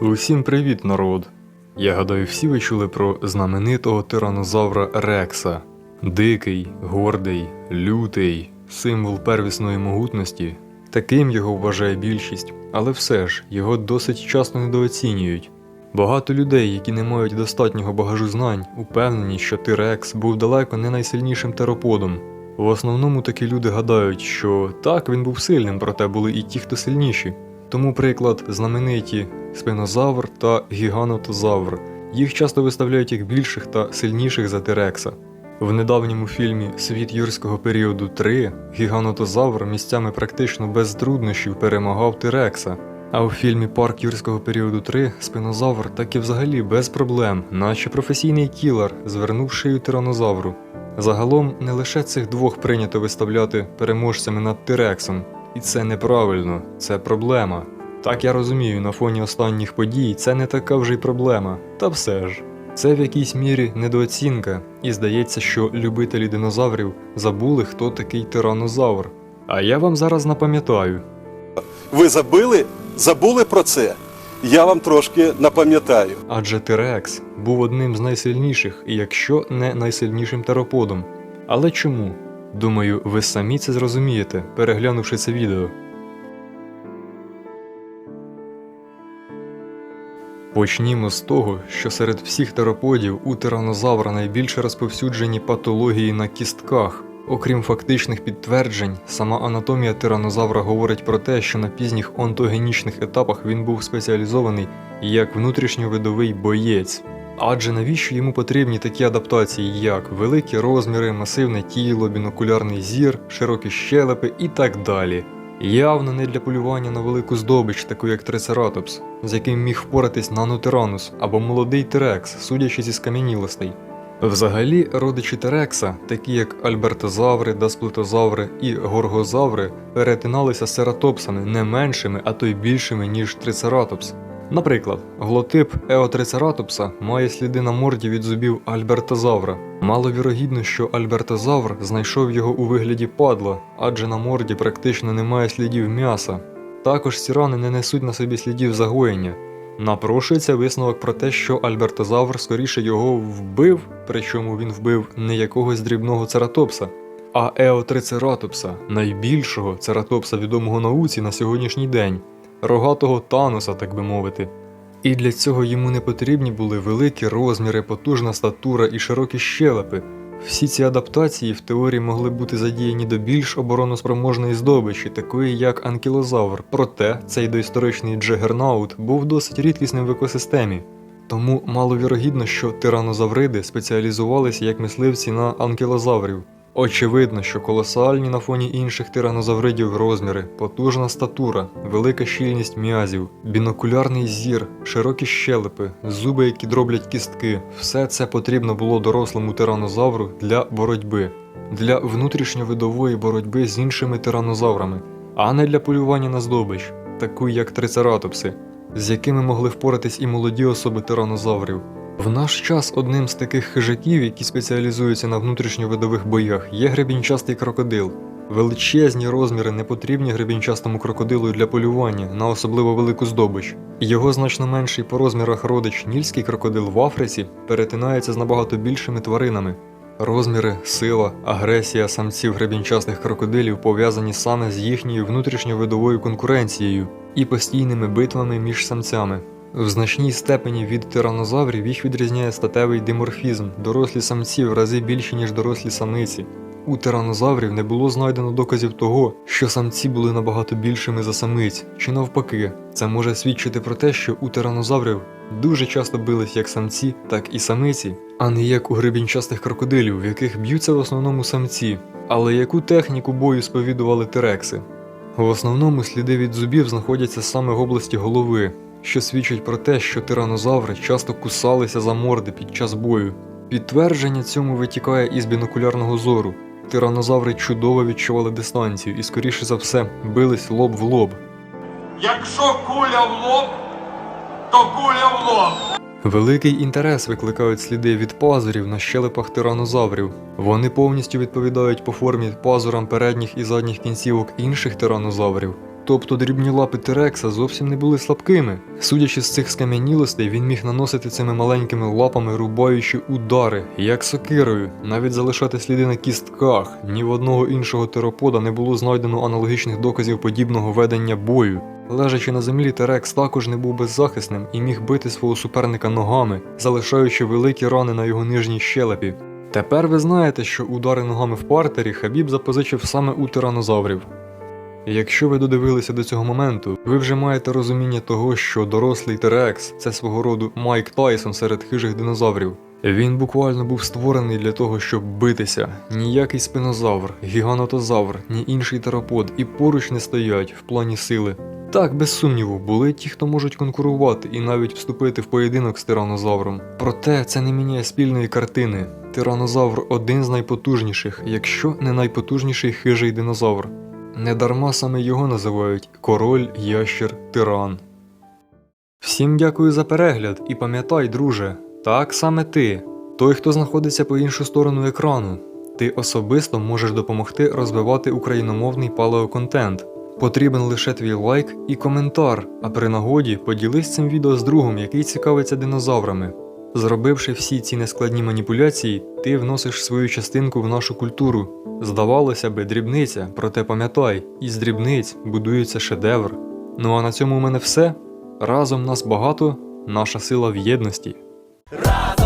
Усім привіт, народ! Я гадаю, всі ви чули про знаменитого тиранозавра Рекса. Дикий, гордий, лютий, символ первісної могутності. Таким його вважає більшість, але все ж його досить часто недооцінюють. Багато людей, які не мають достатнього багажу знань, упевнені, що Тирекс був далеко не найсильнішим тероподом. В основному такі люди гадають, що так він був сильним, проте були і ті, хто сильніші. Тому приклад знамениті спинозавр та гіганотозавр. Їх часто виставляють як більших та сильніших за Тирекса. В недавньому фільмі Світ юрського періоду 3 гіганотозавр місцями практично без труднощів перемагав Тирекса. А у фільмі Парк юрського періоду 3 спинозавр так і взагалі без проблем, наче професійний кілер, звернув шию тиранозавру. Загалом не лише цих двох прийнято виставляти переможцями над Тирексом, і це неправильно, це проблема. Так я розумію, на фоні останніх подій це не така вже й проблема, та все ж. Це в якійсь мірі недооцінка, і здається, що любителі динозаврів забули, хто такий тиранозавр. А я вам зараз напам'ятаю. Ви забили? Забули про це? Я вам трошки напам'ятаю. Адже Тирекс був одним з найсильніших, і якщо не найсильнішим тероподом. Але чому? Думаю, ви самі це зрозумієте, переглянувши це відео. Почнімо з того, що серед всіх тероподів у тиранозавра найбільше розповсюджені патології на кістках. Окрім фактичних підтверджень, сама анатомія тиранозавра говорить про те, що на пізніх онтогенічних етапах він був спеціалізований як внутрішньовидовий боєць. Адже навіщо йому потрібні такі адаптації, як великі розміри, масивне тіло, бінокулярний зір, широкі щелепи і так далі. Явно не для полювання на велику здобич, таку як трицератопс, з яким міг впоратись нанотиранус або молодий терекс, судячи зі скам'янілостей. Взагалі, родичі Терекса, такі як альбертозаври, дасплитозаври і горгозаври, перетиналися з сератопсами не меншими, а то й більшими, ніж трицератопс. Наприклад, глотип еотрицератопса має сліди на морді від зубів альбертозавра. Маловірогідно, що альбертозавр знайшов його у вигляді падла, адже на морді практично немає слідів м'яса. Також ці рани не несуть на собі слідів загоєння. Напрошується висновок про те, що альбертозавр скоріше його вбив, причому він вбив не якогось дрібного цератопса, а еотрицератопса, найбільшого цератопса відомого науці на сьогоднішній день, рогатого Таноса, так би мовити. І для цього йому не потрібні були великі розміри, потужна статура і широкі щелепи. Всі ці адаптації в теорії могли бути задіяні до більш обороноспроможної здобичі, такої як анкілозавр. Проте цей доісторичний джегернаут був досить рідкісним в екосистемі. Тому маловірогідно, що тиранозавриди спеціалізувалися як мисливці на анкілозаврів. Очевидно, що колосальні на фоні інших тиранозавридів розміри, потужна статура, велика щільність м'язів, бінокулярний зір, широкі щелепи, зуби, які дроблять кістки все це потрібно було дорослому тиранозавру для боротьби, для внутрішньовидової боротьби з іншими тиранозаврами, а не для полювання на здобич, таку як трицератопси, з якими могли впоратись і молоді особи тиранозаврів. В наш час одним з таких хижаків, які спеціалізуються на внутрішньовидових боях, є гребінчастий крокодил. Величезні розміри не потрібні гребінчастому крокодилу для полювання на особливо велику здобич. Його значно менший по розмірах родич нільський крокодил в Африці перетинається з набагато більшими тваринами. Розміри, сила, агресія самців гребінчастих крокодилів пов'язані саме з їхньою внутрішньовидовою конкуренцією і постійними битвами між самцями. В значній степені від тиранозаврів їх відрізняє статевий диморфізм. Дорослі самці в рази більші, ніж дорослі самиці. У тиранозаврів не було знайдено доказів того, що самці були набагато більшими за самиць, чи навпаки, це може свідчити про те, що у тиранозаврів дуже часто бились як самці, так і самиці, а не як у гребінчастих крокодилів, в яких б'ються в основному самці. Але яку техніку бою сповідували тирекси? В основному сліди від зубів знаходяться саме в області голови, що свідчить про те, що тиранозаври часто кусалися за морди під час бою. Підтвердження цьому витікає із бінокулярного зору. Тиранозаври чудово відчували дистанцію і, скоріше за все, бились лоб в лоб. Якщо куля в лоб, то куля в лоб. Великий інтерес викликають сліди від пазурів на щелепах тиранозаврів. Вони повністю відповідають по формі пазурам передніх і задніх кінцівок інших тиранозаврів. Тобто дрібні лапи Терекса зовсім не були слабкими. Судячи з цих скам'янілостей, він міг наносити цими маленькими лапами рубаючі удари, як сокирою, навіть залишати сліди на кістках. Ні в одного іншого теропода не було знайдено аналогічних доказів подібного ведення бою. Лежачи на землі, Терекс також не був беззахисним і міг бити свого суперника ногами, залишаючи великі рани на його нижній щелепі. Тепер ви знаєте, що удари ногами в партері Хабіб запозичив саме у тиранозаврів. Якщо ви додивилися до цього моменту, ви вже маєте розуміння того, що дорослий Терекс це свого роду Майк Тайсон серед хижих динозаврів. Він буквально був створений для того, щоб битися. Ніякий спинозавр, гіганотозавр, ні інший теропод і поруч не стоять в плані сили. Так, без сумніву, були ті, хто можуть конкурувати і навіть вступити в поєдинок з тиранозавром. Проте це не міняє спільної картини. Тиранозавр один з найпотужніших, якщо не найпотужніший хижий динозавр. Недарма саме його називають король, ящер, тиран. Всім дякую за перегляд і пам'ятай, друже, так саме ти, той, хто знаходиться по іншу сторону екрану. Ти особисто можеш допомогти розвивати україномовний палеоконтент. Потрібен лише твій лайк і коментар, а при нагоді поділись цим відео з другом, який цікавиться динозаврами. Зробивши всі ці нескладні маніпуляції, ти вносиш свою частинку в нашу культуру. Здавалося би, дрібниця, проте пам'ятай, із дрібниць будується шедевр. Ну а на цьому у мене все. Разом нас багато, наша сила в єдності. Разом